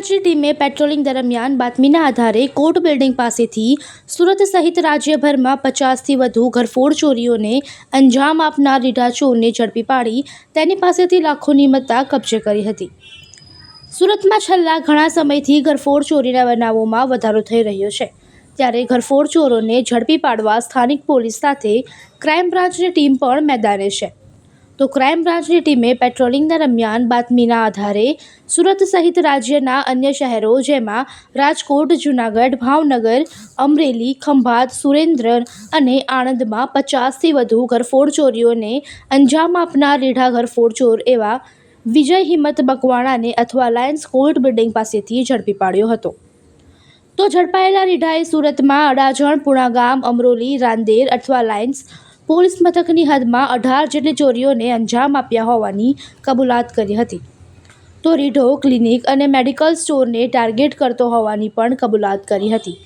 આજની ટીમે પેટ્રોલિંગ દરમિયાન બાતમીના આધારે કોર્ટ બિલ્ડિંગ પાસેથી સુરત સહિત રાજ્યભરમાં પચાસથી વધુ ઘરફોડ ચોરીઓને અંજામ આપનાર રીઢા ચોરને ઝડપી પાડી તેની પાસેથી લાખોની મત્તા કબજે કરી હતી. સુરતમાં છેલ્લા ઘણા સમયથી ઘરફોડ ચોરીના બનાવોમાં વધારો થઈ રહ્યો છે. ત્યારે ઘરફોડ ચોરોને ઝડપી પાડવા સ્થાનિક પોલીસ સાથે ક્રાઇમ બ્રાન્ચની ટીમ પણ મેદાને છે. તો ક્રાઇમ બ્રાન્ચની ટીમે પેટ્રોલિંગ દરમિયાન બાતમીના આધારે સુરત સહિત રાજ્યના અન્ય શહેરો જેમાં રાજકોટ, જૂનાગઢ, ભાવનગર, અમરેલી, ખંભાત સુરેન્દ્ર અને આણંદમાં પચાસથી વધુ ઘરફોડ ચોરીઓને અંજામ આપનાર રીઢા ઘરફોડ ચોર એવા વિજય હિંમત બકવાણાને અથવા લાયન્સ કોર્ટ બિલ્ડિંગ પાસેથી ઝડપી પાડ્યો હતો. તો ઝડપાયેલા રીઢાએ સુરતમાં અડાજણ પુણાગામ અમરોલી, રાંદેર અથવા લાયન્સ પોલીસ મથકની હદમાં અઢાર જેટલી ચોરીઓને અંજામ આપ્યા હોવાની કબૂલાત કરી હતી. તો રીઢો ક્લિનિક અને મેડિકલ સ્ટોરને ટાર્ગેટ કરતો હોવાની પણ કબૂલાત કરી હતી.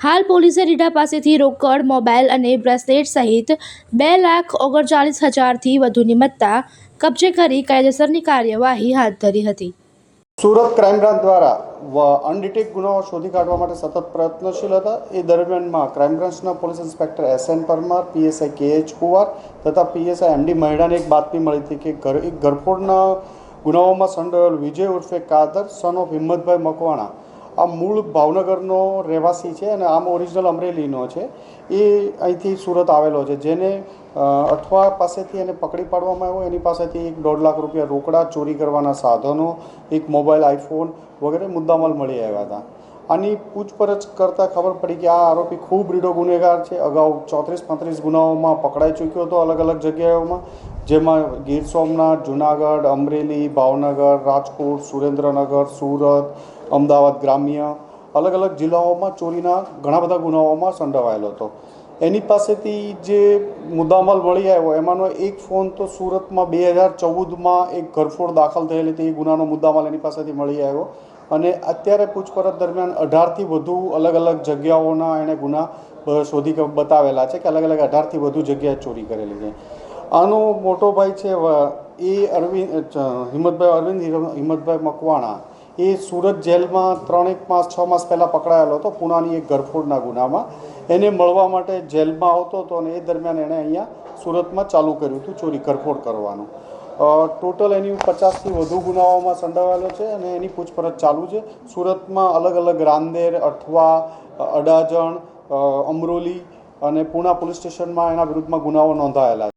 હાલ પોલીસે રીઢા પાસેથી રોકડ, મોબાઈલ અને બ્રેસલેટ સહિત બે લાખ ઓગણચાલીસ હજારથી વધુની મત્તા કબજે કરી કાયદેસરની કાર્યવાહી હાથ ધરી હતી. સુરત ક્રાઇમ બ્રાન્ચ દ્વારા અનડિટેક ગુનાઓ શોધી કાઢવા માટે સતત પ્રયત્નશીલ હતા. એ દરમિયાનમાં ક્રાઇમ બ્રાન્ચના police inspector S N Parmar PSI K H Kuvar તથા પીએસઆઈ એમડી મહેડાને એક બાતમી મળી હતી કે ઘર એક ગરફોડના ગુનાઓમાં સંડોયેલ વિજય ઉર્ફે કાદર સન ઓફ હિંમતભાઈ મકવાણા આ મૂળ ભાવનગરનો રહેવાસી છે અને આમ ઓરિજિનલ અમરેલીનો છે. એ અહીંથી સુરત આવેલો છે. જેને અઠવા પાસેથી એને પકડી પાડવામાં આવ્યો. એની પાસેથી એક દોઢ લાખ રૂપિયા રોકડા, ચોરી કરવાના સાધનો, એક મોબાઈલ, આઈફોન વગેરે મુદ્દામાલ મળી આવ્યા હતા. આની પૂછપરછ કરતાં ખબર પડી કે આ આરોપી ખૂબ રીડો ગુનેગાર છે. અગાઉ ચોત્રીસ પાંત્રીસ ગુનાઓમાં પકડાઈ ચૂક્યો હતો અલગ અલગ જગ્યાઓમાં. જેમાં ગીર સોમનાથ, જુનાગઢ, અમરેલી, ભાવનગર, રાજકોટ, સુરેન્દ્રનગર, સુરત, અમદાવાદ ગ્રામ્ય અલગ અલગ જિલ્લાઓમાં ચોરીના ઘણા બધા ગુનાઓમાં સંડોવાયેલો હતો. એની પાસેથી જે મુદ્દામાલ મળી આવ્યો, એમાંનો એક ફોન તો સુરતમાં બે હજાર ચૌદમાં એક ઘરફોડ દાખલ થયેલી હતી, એ ગુનાનો મુદ્દામાલ એની પાસેથી મળી આવ્યો. અને અત્યારે પૂછપરછ દરમિયાન અઢારથી વધુ અલગ અલગ જગ્યાઓના એણે ગુના શોધી બતાવેલા છે કે અલગ અલગ અઢારથી વધુ જગ્યાએ ચોરી કરેલી છે. આનો મોટો ભાઈ છે એ અરવિંદ હિંમતભાઈ અરવિંદ હિંમતભાઈ મકવાણા. એ સુરત જેલમાં ત્રણેક માસ, છ માસ પહેલાં પકડાયેલો હતો, પૂનાની એક ગરફોડના ગુનામાં. એને મળવા માટે જેલમાં આવતો હતો અને એ દરમિયાન એણે અહીંયા સુરતમાં ચાલુ કર્યું હતું ચોરી, ગરફોડ કરવાનું. ટોટલ એની પચાસથી વધુ ગુનાઓમાં સંડોવાયેલો છે અને એની પૂછપરછ ચાલુ છે. સુરતમાં અલગ અલગ રાંદેર, અઠવા અડાજણ અમરોલી અને પૂણા પોલીસ સ્ટેશનમાં એના વિરુદ્ધમાં ગુનાઓ નોંધાયેલા છે.